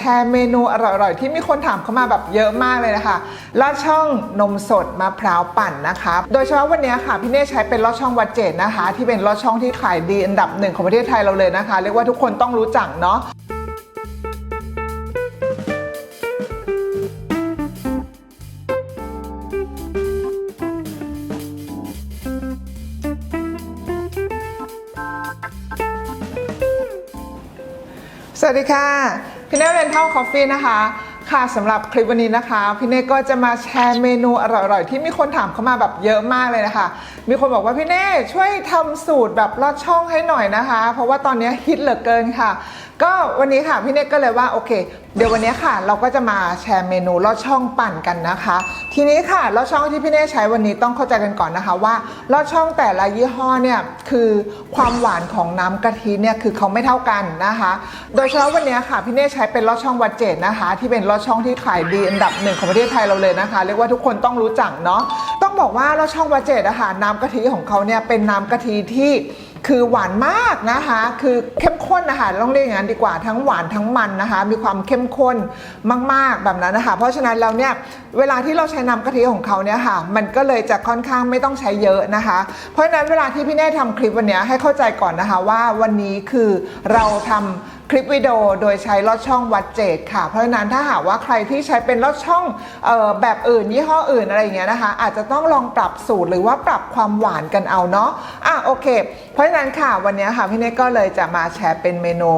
แชร์เมนูอร่อยๆ ที่มีคนถามเข้ามาแบบเยอะมากเลยนะคะลอดช่องนมสดมะพร้าวปั่นนะคะ โดยเฉพาะวันนี้ค่ะพี่เน่ใช้เป็นลอดช่องวัดเจดนะคะ ที่เป็นลอดช่องที่ขายดีอันดับหนึ่งของประเทศไทยเราเลยนะคะ เรียกว่าทุกคนต้องรู้จักเนาะสวัสดีค่ะ พี่เน่เรนเท่าคอฟฟี่นะคะ ค่ะสำหรับคลิปวันนี้นะคะ พี่เน่ก็จะมาแชร์เมนูอร่อยๆ ที่มีคนถามเข้ามาแบบเยอะมากเลยนะคะมีคนบอกว่าพี่เน่ช่วยทำสูตรแบบลอดช่องให้หน่อยนะคะ เพราะว่าตอนนี้ฮิตเหลือเกินค่ะ ก็วันนี้ค่ะพี่เน่ก็เลยว่าโอเค เดี๋ยววันนี้ค่ะ เราก็จะมาแชร์เมนูลอดช่องปั่นกันนะคะ ทีนี้ค่ะลอดช่องที่พี่เน่ใช้วันนี้ต้องเข้าใจกันก่อนนะคะว่าลอดช่องแต่ละยี่ห้อเนี่ยคือความหวานของน้ำกะทิเนี่ยคือเขาไม่เท่ากันนะคะ โดยเฉพาะวันนี้ค่ะพี่เน่ใช้เป็นลอดช่องวัดเจดนะคะ ที่เป็นลอดช่องที่ขายดีอันดับหนึ่งของประเทศไทยเราเลยนะคะ เรียกว่าทุกคนต้องรู้จักเนาะต้องบอกว่าลอดช่องวัดเจดนะคะน้ำกะทิของเขาเนี่ยเป็นน้ำกะทิที่คือหวานมากนะคะ คือเข้มข้นนะคะต้องเรียกอย่างนั้นดีกว่าทั้งหวานทั้งมันนะคะ มีความเข้มข้นมาก ๆแบบนั้นนะคะ เพราะฉะนั้นแล้วเนี่ยเวลาที่เราใช้น้ำกะทิของเขาเนี่ยค่ะ มันก็เลยจะค่อนข้างไม่ต้องใช้เยอะนะคะ เพราะฉะนั้นเวลาที่พี่เน่ทำคลิปวันนี้ให้เข้าใจก่อนนะคะว่าวันนี้คือเราทำ คลิปวิดีโอโดยใช้ลอดช่องวัดเจดค่ะ เพราะฉะนั้นถ้าหากว่าใครที่ใช้เป็นลอดช่องออแบบอื่นยี่ห้ออื่นอะไรอย่างเงี้ยนะคะ อาจจะต้องลองปรับสูตรหรือว่าปรับความหวานกันเอาเนาะอะโอเค เพราะฉะนั้นค่ะวันนี้ค่ะพี่เนกก็เลยจะมาแชร์เป็นเมนู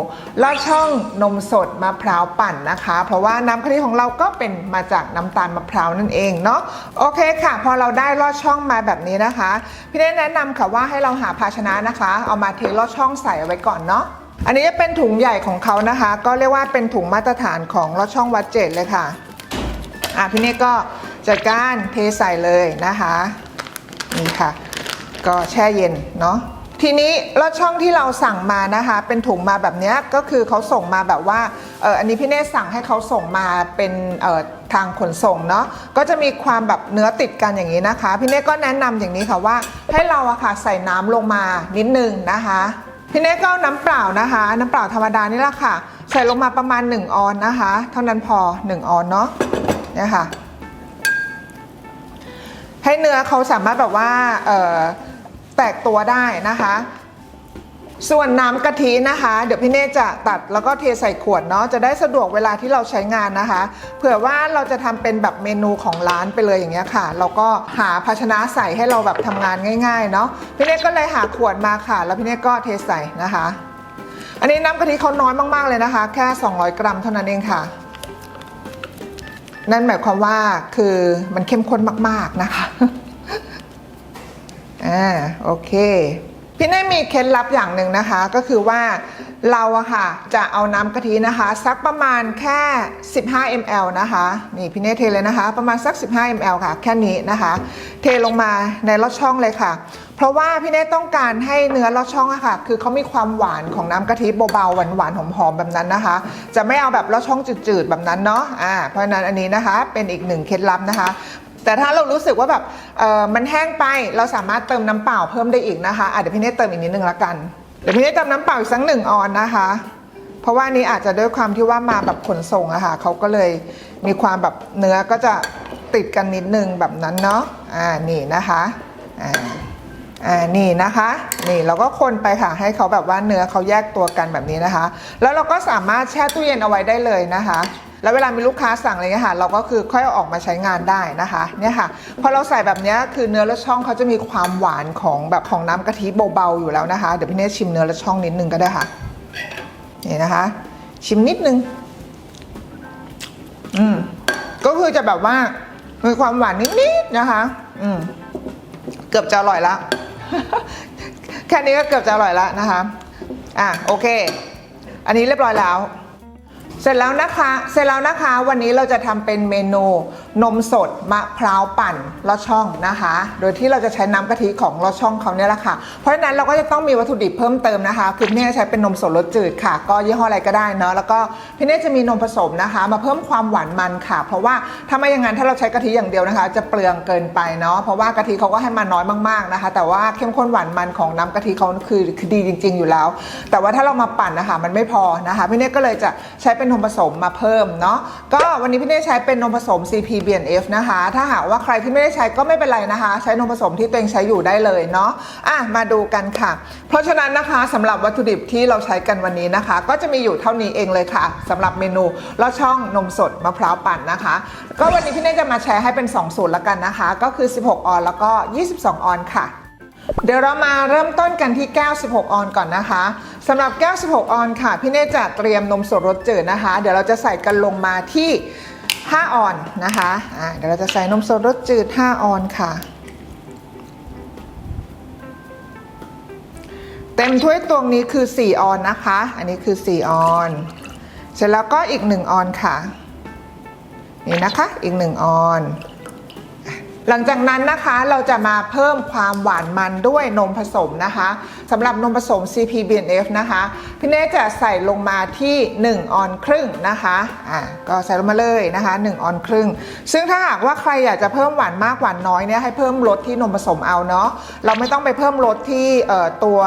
ลอดช่องนมสดมะพร้าวปั่นนะคะ เพราะว่าน้ำกะทิของเราก็เป็นมาจากน้ำตาลมะพร้าวนั่นเองเนาะโอเคค่ะ พอเราได้ลอดช่องมาแบบนี้นะคะ พี่เนกแนะนำค่ะว่าให้เราหาภาชนะนะคะ เอามาเทลอดช่องใส่เอาไว้ก่อนเนาะ อันนี้จะเป็นถุงใหญ่ของเขานะคะ ก็เรียกว่าเป็นถุงมาตรฐานของลอดช่องวัดเจดเลยค่ะอะพี่เน่ก็จัดการเทใส่เลยนะคะนี่ค่ะ ก็แช่เย็นเนาะทีนี้ลอดช่องที่เราสั่งมานะคะ เป็นถุงมาแบบนี้ก็คือเขาส่งมาแบบว่าเอออันนี้พี่เน่สั่งให้เขาส่งมาเป็นเออทางขนส่งเนาะก็จะมีความแบบเนื้อติดกันอย่างนี้นะคะ พี่เน่ก็แนะนำอย่างนี้ค่ะว่า ให้เราอะค่ะใส่น้ำลงมานิดนึงนะคะ ทีนี้ก็เอาน้ำเปล่านะคะ น้ำเปล่าธรรมดานี่แหละค่ะ ใส่ลงมาประมาณ 1 ออนนะคะ เท่านั้นพอ 1 ออนเนาะเนี่ยค่ะ ให้เนื้อเขาสามารถแบบว่าแตกตัวได้นะคะ ส่วนน้ำกะทินะคะ เดี๋ยวพี่เน่จะตัดแล้วก็เทใส่ขวดเนาะจะได้สะดวกเวลาที่เราใช้งานนะคะ เผื่อว่าเราจะทำเป็นแบบเมนูของร้านไปเลยอย่างเงี้ยค่ะ เราก็หาภาชนะใส่ให้เราแบบทำงานง่ายๆเนาะพี่เน่ก็เลยหาขวดมาค่ะ แล้วพี่เน่ก็เทใส่นะคะ อันนี้น้ำกะทิเขาน้อยมากๆเลยนะคะ แค่ 200 กรัมเท่านั้นเองค่ะ นั่นหมายความว่าคือมันเข้มข้นมากๆนะคะอ่าโอเค พี่เน่มีเคล็ดลับอย่างหนึ่งนะคะ ก็คือว่าเราอะค่ะจะเอาน้ำกะทินะคะสักประมาณแค่ 15 ml นะคะนี่พี่เน่เทเลยนะคะ ประมาณสัก 15 ml ค่ะ แค่นี้นะคะ เทลงมาในลอดช่องเลยค่ะ เพราะว่าพี่เน่ต้องการให้เนื้อลอดช่องอะค่ะ คือเขามีความหวานของน้ำกะทิเบาๆหวานๆหอมๆแบบนั้นนะคะ จะไม่เอาแบบลอดช่องจืดๆแบบนั้นเนาะอ่าเพราะฉะนั้นอันนี้นะคะเป็นอีกหนึ่งเคล็ดลับนะคะ แต่ถ้าเรารู้สึกว่าแบบมันแห้งไปเราสามารถเติมน้ำเปล่าเพิ่มได้อีกนะคะอะเดี๋ยวพี่เนตเติมอีกนิดนึงละกัน เดี๋ยวพี่เนตเติมน้ำเปล่าอีกสักหนึ่งออนนะคะ เพราะว่านี้อาจจะด้วยความที่ว่ามาแบบขนส่งอะค่ะเขาก็เลยมีความแบบเนื้อก็จะติดกันนิดนึงแบบนั้นเนาะอ่านี่นะคะอ่าอ่านี่นะคะ นี่เราก็คนไปค่ะให้เขาแบบว่าเนื้อเขาแยกตัวกันแบบนี้นะคะ แล้วเราก็สามารถแช่ตู้เย็นเอาไว้ได้เลยนะคะ แล้วเวลามีลูกค้าสั่งอะไรเงี้ยค่ะ เราก็คือค่อยเอาออกมาใช้งานได้นะคะเนี่ยค่ะพอเราใส่แบบเนี้ยคือเนื้อและช่องเขาจะมีความหวานของแบบของน้ำกะทิเบาๆอยู่แล้วนะคะ เดี๋ยวพี่เนทชิมเนื้อและช่องนิดนึงก็ได้ค่ะนี่นะคะ ชิมนิดนึงอืมก็คือจะแบบว่ามีความหวานนิดๆนะคะ อืมเกือบจะอร่อยละแค่นี้ก็เกือบจะอร่อยล้วนะคะ อะโอเค อันนี้เรียบร้อยแล้ว เสร็จแล้วนะคะ เสร็จแล้วนะคะ วันนี้เราจะทำเป็นเมนู นมสดมะพร้าวปั่นลอดช่องนะคะ โดยที่เราจะใช้น้ำกะทิของลอดช่องเขาเนี่ยแหละค่ะ เพราะฉะนั้นเราก็จะต้องมีวัตถุดิบเพิ่มเติมนะคะ คือพี่เน่ใช้เป็นนมสดรสจืดค่ะ ก็ยี่ห้ออะไรก็ได้เนาะ แล้วก็พี่เน่จะมีนมผสมนะคะ มาเพิ่มความหวานมันค่ะ เพราะว่าถ้าไม่อย่างนั้นถ้าเราใช้กะทิอย่างเดียวนะคะ จะเปลืองเกินไปเนาะ เพราะว่ากะทิเขาก็ให้มาน้อยมากๆนะคะ แต่ว่าเข้มข้นหวานมันของน้ำกะทิเขาคือคือดีจริง ๆ อยู่แล้ว แต่ว่าถ้าเรามาปั่นนะคะมันไม่พอนะคะ พี่เน่ก็เลยจะใช้เป็นนมผสมมาเพิ่มเนาะ ก็วันนี้พี่เน่ใช้เป็นนมผสม CP BNF นะคะ ถ้าหากว่าใครที่ไม่ได้ใช้ก็ไม่เป็นไรนะคะ ใช้นมผสมที่ตัวเองใช้อยู่ได้เลยเนาะอะมาดูกันค่ะ เพราะฉะนั้นนะคะสำหรับวัตถุดิบที่เราใช้กันวันนี้นะคะ ก็จะมีอยู่เท่านี้เองเลยค่ะสำหรับเมนูลอดช่องนมสดมะพร้าวปั่นนะคะ ก็วันนี้พี่เน่จะมาแชร์ให้เป็น 2 สูตรละกันนะคะ ก็คือ 16 ออนแล้วก็ 22 ออนค่ะเดี๋ยวเรามาเริ่มต้นกันที่แก้ว 16 ออนก่อนนะคะสำหรับแก้ว 16 ออนค่ะ พี่เน่จะเตรียมนมสดรสจืดนะคะ เดี๋ยวเราจะใส่กันลงมาที่ 5 ออนนะคะะเดี๋ยวเราจะใส่นมสดรสจืด 5 ออนค่ะ เต็มถ้วยตวงนี้คือ 4 ออนนะคะ อันนี้คือ 4 ออน เสร็จแล้วก็อีก 1 ออนค่ะ นี่นะคะ อีก 1 ออน หลังจากนั้นนะคะเราจะมาเพิ่มความหวานมันด้วยนมผสมนะคะสำหรับนมผสม CP BNF นะคะพี่เนจะใส่ลงมาที่ 1 ออนครึ่งนะคะอ่าก็ใส่ลงมาเลยนะคะ 1 ออนครึ่ง ซึ่งถ้าหากว่าใครอยากจะเพิ่มหวานมากหวานน้อยเนี่ยให้เพิ่มรสที่นมผสมเอาเนาะเราไม่ต้องไปเพิ่มรสที่เอ่อตัว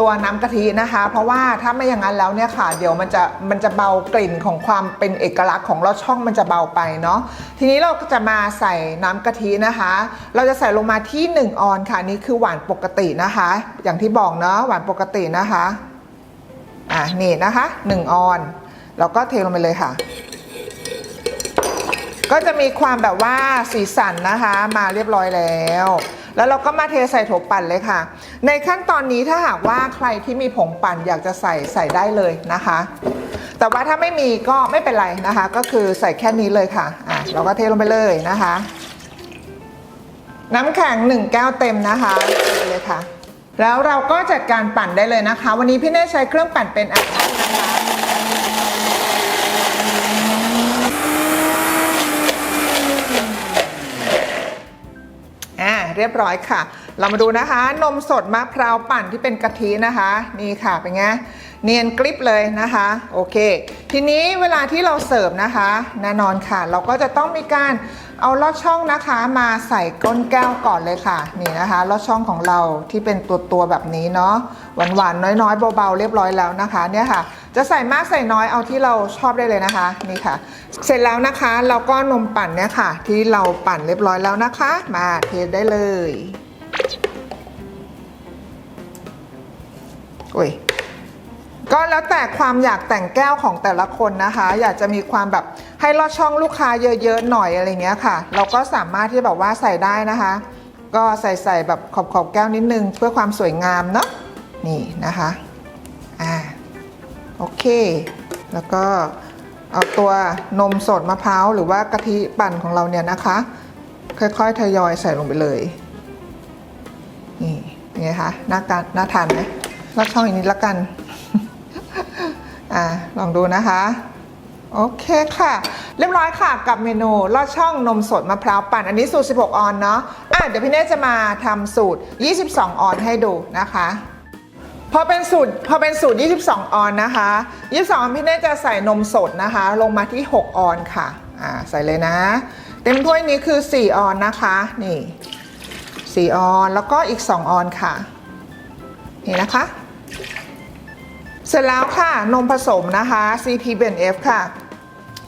ตัวน้ำกะทินะคะ เพราะว่าถ้าไม่อย่างนั้นแล้วเนี่ยค่ะ เดี๋ยวมันจะมันจะเบากลิ่นของความเป็นเอกลักษณ์ของลอดช่องมันจะเบาไปเนาะทีนี้เราก็จะมาใส่น้ำกะทินะคะ เราจะใส่ลงมาที่ 1 ออนค่ะนี่คือหวานปกตินะคะ อย่างที่บอกเนาะหวานปกตินะคะอะนี่นะคะ 1 ออนเราก็เทลงไปเลยค่ะ ก็จะมีความแบบว่าสีสันนะคะ มาเรียบร้อยแล้ว แล้วเราก็มาเทใส่โถปั่นเลยค่ะ ในขั้นตอนนี้ถ้าหากว่าใครที่มีผงปั่นอยากจะใส่ใส่ได้เลยนะคะ แต่ว่าถ้าไม่มีก็ไม่เป็นไรนะคะ ก็คือใส่แค่นี้เลยค่ะอะเราก็เทลงไปเลยนะคะ น้ำแข็งหนึ่งแก้วเต็มนะคะเลยค่ะ แล้วเราก็จัดการปั่นได้เลยนะคะ วันนี้พี่เน่ใช้เครื่องปั่นเป็นอปเปินะคะอ่าเรียบร้อยค่ะ เรามาดูนะคะ นมสดมะพร้าวปั่นที่เป็นกะทินะคะ นี่ค่ะเป็นไงเนียนกริบเลยนะคะ โอเค ทีนี้เวลาที่เราเสิร์ฟนะคะแน่นอนค่ะ เราก็จะต้องมีการเอาลอดช่องนะคะมาใส่ก้นแก้วก่อนเลยค่ะ นี่นะคะลอดช่องของเราที่เป็นตัวตัวแบบนี้เนาะหวานหวานๆน้อยๆเบาๆเรียบร้อยแล้วนะคะ เนี่ยค่ะ จะใส่มากใส่น้อยเอาที่เราชอบได้เลยนะคะ นี่ค่ะ เสร็จแล้วนะคะ เราก็นมปั่นเนี่ยค่ะ ที่เราปั่นเรียบร้อยแล้วนะคะ มาเทได้เลย อุ้ยก็แล้วแต่ความอยากแต่งแก้วของแต่ละคนนะคะ อยากจะมีความแบบให้ลอดช่องลูกค้าเยอะๆหน่อยอะไรเงี้ยค่ะ เราก็สามารถที่แบบว่าใส่ได้นะคะ ก็ใส่ใส่แบบขอบขอบแก้วนิดนึง เพื่อความสวยงามเนาะนี่นะคะอ่าโอเค แล้วก็เอาตัวนมสดมะพร้าวหรือว่ากะทิปั่นของเราเนี่ยนะคะ ค่อยๆทยอยใส่ลงไปเลยนี่ไงคะน่ากันน่าทานไหม ลอดช่องอีกนิดละกัน อ่าลองดูนะคะ โอเคค่ะ เรียบร้อยค่ะกับเมนูลอดช่องนมสดมะพร้าวปั่น อันนี้สูตร 16 ออนเนาะอะเดี๋ยวพี่เน่จะมาทำสูตร 22 ออนให้ดูนะคะพอเป็นสูตรพอเป็นสูตร 22 ออนนะคะ 22 ออนพี่เน่จะใส่นมสดนะคะ ลงมาที่ 6 ออนค่ะ อ่า ใส่เลยนะ เต็มถ้วยนี้คือ 4 ออนนะคะ นี่ 4 ออน แล้วก็อีก 2 ออนค่ะ นี่นะคะ เสร็จแล้วค่ะ นมผสมนะคะ CP BNF ค่ะ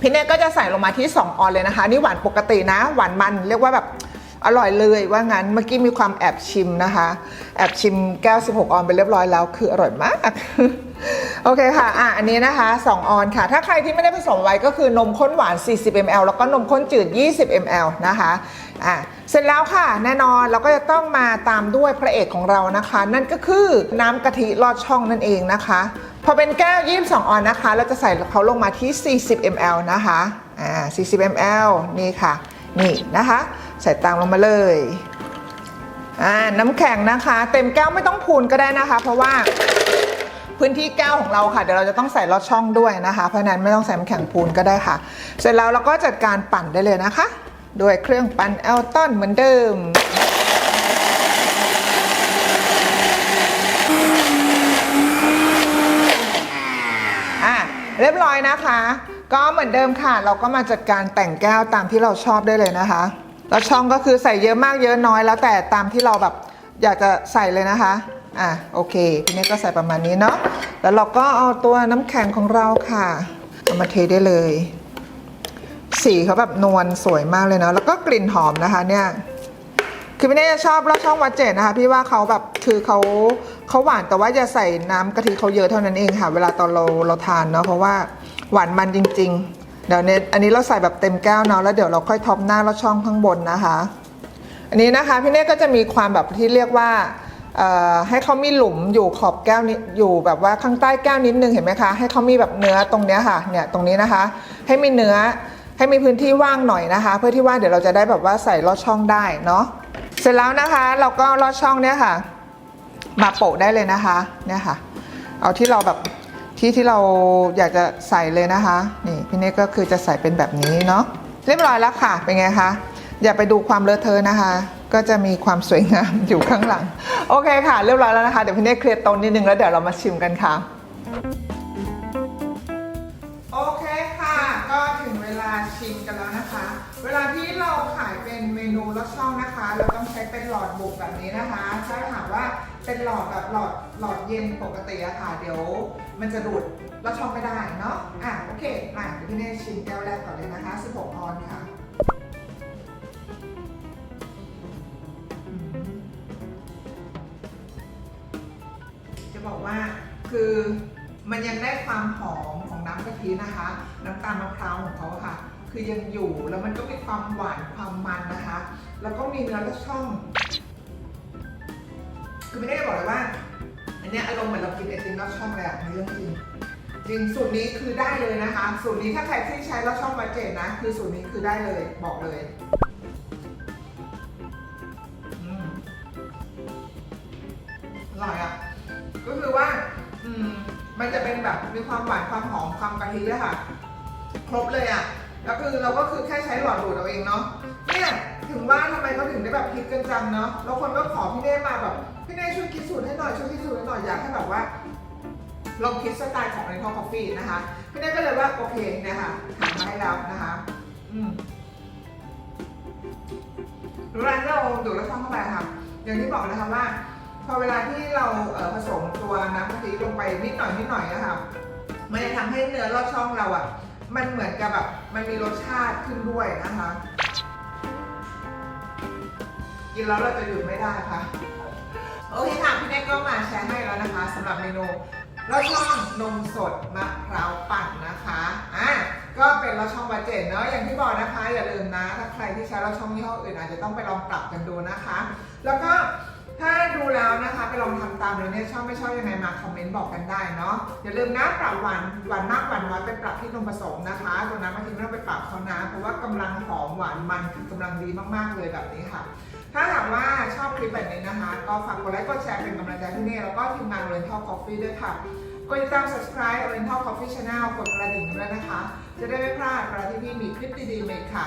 พี่เน่ก็จะใส่ลงมาที่ 2 ออนเลยนะคะ นี่หวานปกตินะ หวานมันเรียกว่าแบบอร่อยเลยว่างั้นเมื่อกี้มีความแอบชิมนะคะ แอบชิมแก้ว 16 ออนไปเรียบร้อยแล้ว คืออร่อยมาก โอเคค่ะ อะ อันนี้นะคะ 2 ออนค่ะ ถ้าใครที่ไม่ได้ผสมไว้ก็คือนมข้นหวาน 40 ml แล้วก็นมข้นจืด 20 ml นะคะ อะ เสร็จแล้วค่ะ แน่นอนเราก็จะต้องมาตามด้วยพระเอกของเรานะคะ นั่นก็คือน้ำกะทิลอดช่องนั่นเองนะคะ พอเป็นแก้ว 22 ออนนะคะ เราจะใส่เขาลงมาที่ 40 ml นะคะ อ่า 40 ml นี่ค่ะ นี่นะคะ ใส่ตามลงมาเลยอ่าน้ำแข็งนะคะ เต็มแก้วไม่ต้องพูนก็ได้นะคะ เพราะว่า พื้นที่แก้วของเราค่ะ เดี๋ยวเราจะต้องใส่ลอดช่องด้วยนะคะ เพราะนั้นไม่ต้องใส่น้ำแข็งพูนก็ได้ค่ะ เสร็จแล้วเราก็จัดการปั่นได้เลยนะคะ ด้วยเครื่องปั่นเอลตันเหมือนเดิมอะเรียบร้อยนะคะ ก็เหมือนเดิมค่ะ เราก็มาจัดการแต่งแก้วตามที่เราชอบได้เลยนะคะแล้วช่องก็คือใส่เยอะมากเยอะน้อยแล้วแต่ตามที่เราแบบอยากจะใส่เลยนะคะ อะโอเคพี่เนยก็ใส่ประมาณนี้เนาะแล้วเราก็เอาตัวน้ำแข็งของเราค่ะเอามาเทได้เลย สีเขาแบบนวลสวยมากเลยเนาะแล้วก็กลิ่นหอมนะคะเนี่ยคือพี่เน่ชอบลอดช่องวัดเจดนะคะ พี่ว่าเขาแบบคือเขาเขาหวานแต่ว่าอย่าใส่น้ำกะทิเขาเยอะเท่านั้นเองค่ะ เวลาตอนเราเราทานเนาะเพราะว่าหวานมันจริง ๆ เดี๋ยวเนี่ยอันนี้เราใส่แบบเต็มแก้วเนาะแล้วเดี๋ยวเราค่อยท็อปหน้าลอดช่องข้างบนนะคะ อันนี้นะคะพี่เน่ก็จะมีความแบบที่เรียกว่า ให้เขามีหลุมอยู่ขอบแก้วนี้อยู่แบบว่าข้างใต้แก้วนิดนึงเห็นไหมคะ ให้เขามีแบบเนื้อตรงเนี้ยค่ะเนี่ยตรงนี้นะคะ ให้มีเนื้อให้มีพื้นที่ว่างหน่อยนะคะ เพื่อที่ว่าเดี๋ยวเราจะได้แบบว่าใส่ลอดช่องได้เนาะเสร็จแล้วนะคะเราก็ลอดช่องเนี่ยค่ะ มาโปะได้เลยนะคะเนี่ยค่ะ เอาที่เราแบบที่ที่เราอยากจะใส่เลยนะคะนี่พี่เน่ก็คือจะใส่เป็นแบบนี้เนาะเรียบร้อยแล้วค่ะเป็นไงคะอย่าไปดูความเลอะเทอะนะคะ ก็จะมีความสวยงามอยู่ข้างหลัง โอเคค่ะ เรียบร้อยแล้วนะคะ เดี๋ยวพี่เน่เคลียร์โตนนิดนึงแล้วเดี๋ยวเรามาชิมกันค่ะ โอเคค่ะ ก็ถึงเวลาชิมกันแล้วนะคะ เวลาที่เราขายเป็นเมนูลอดช่องนะคะ เราต้องใช้เป็นหลอดบุกแบบนี้นะคะ ถ้าหากว่าเป็นหลอดแบบหลอดหลอดเย็นปกติอะค่ะ เดี๋ยวมันจะดูดลอดช่องไม่ได้เนาะ อะโอเคมาเดี๋ยวพี่เน่ชิมแก้วแรกก่อนเลยนะคะ 16 ออนซ์ค่ะ คือมันยังได้ความหอมของน้ำกะทินะคะ น้ำตาลมะพร้าวของเขาค่ะ คือยังอยู่แล้วมันก็มีความหวานความมันนะคะ แล้วก็มีเนื้อและช่อง คือไม่ได้บอกเลยว่า อันนี้อารมณ์เหมือนเรากินไอติมลอดช่องเลยอะในเรื่องจริงจริงสูตรนี้คือได้เลยนะคะ สูตรนี้ถ้าใครที่ใช้ลอดช่องวัดเจดนะ คือสูตรนี้คือได้เลยบอกเลย มันจะเป็นแบบมีความหวานความหอมความกะทิอะค่ะ ครบเลยอะแล้วคือเราก็คือแค่ใช้หลอดดูดเอาเองเนาะเนี่ยถึงว่าทำไมเขาถึงได้แบบคิดกันจังเนาะแล้วคนก็ขอพี่เน่มาแบบพี่เน่ช่วยคิดสูตรให้หน่อยช่วยคิดสูตรให้หน่อยอยากให้แบบว่าลองคิดสไตล์ของ r e n t a l Coffee นะคะพี่เน่ก็เลยว่าโอเคเนี่ยค่ะหามาให้แล้วนะคะอืมรู้แล้วที่เราดูดแล้วช่องเข้าไปค่ะอย่างที่บอกนะคะว่า พอเวลาที่เราเผสมตัวน้ำกะทิลงไปนิดหน่อยนิดหน่อยนะคะมันจะทำให้เนื้อลอดช่องเราอะ มันเหมือนกับแบบมันมีรสชาติขึ้นด้วยนะคะ กินแล้วเราจะหยุดไม่ได้ค่ะ โอเคค่ะ พี่เน็กก็มาแชร์ให้แล้วนะคะสำหรับเมนูลอดช่องนมสดมะพร้าวปั่นนะคะอะก็เป็นลอดช่องบาเจนเนาะอย่างที่บอกนะคะ อย่าลืมนะ ถ้าใครที่ใช้ลอดช่องยี่ห้ออื่นอาจจะต้องไปลองปรับกันดูนะคะ แล้วก็ ถ้าดูแล้วนะคะไปลองทำตามเลยเนี่ยชอบไม่ชอบยังไงมาคอมเมนต์บอกกันได้เนาะอย่าลืมนะปรับหวานหวานมากหวานน้อยไปปรับที่นมผสมนะคะตัวน้ำบางทีไม่ต้องไปปรับเขานะเพราะว่ากำลังหอมหวานมันคือกำลังดีมากๆเลยแบบนี้ค่ะ ถ้าหากว่าชอบคลิปแบบนี้นะคะ ก็ฝากกดไลค์กดแชร์เป็นกำลังใจให้เน่แล้วก็ทีมงาน Oriental Coffee ด้วยค่ะกดติดตาม subscribe Oriental Coffee Channel กดกระดิ่งด้วยนะคะ จะได้ไม่พลาดเวลาที่พี่มีคลิปดีๆมาอีกค่ะ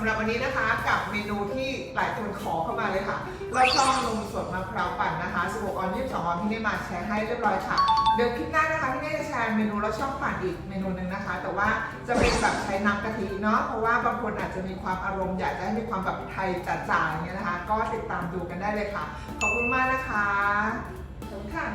สำหรับวันนี้นะคะกับเมนูที่หลายคนขอเข้ามาเลยค่ะเราช่องนมสดมะพร้าวปั่นนะคะ16ออน22ออนพี่เน่มาแชร์ให้เรียบร้อยค่ะ เดี๋ยวคลิปหน้านะคะพี่เน่จะแชร์เมนูแล้วช่องปั่นอีกเมนูหนึ่งนะคะ แต่ว่าจะเป็นแบบใช้น้ำกะทิเนาะเพราะว่าบางคนอาจจะมีความอารมณ์อยากจะให้มีความแบบไทยจ๋าๆอย่างเงี้ยนะคะ ก็ติดตามดูกันได้เลยค่ะ ขอบคุณมากนะคะขอบคุณค่ะ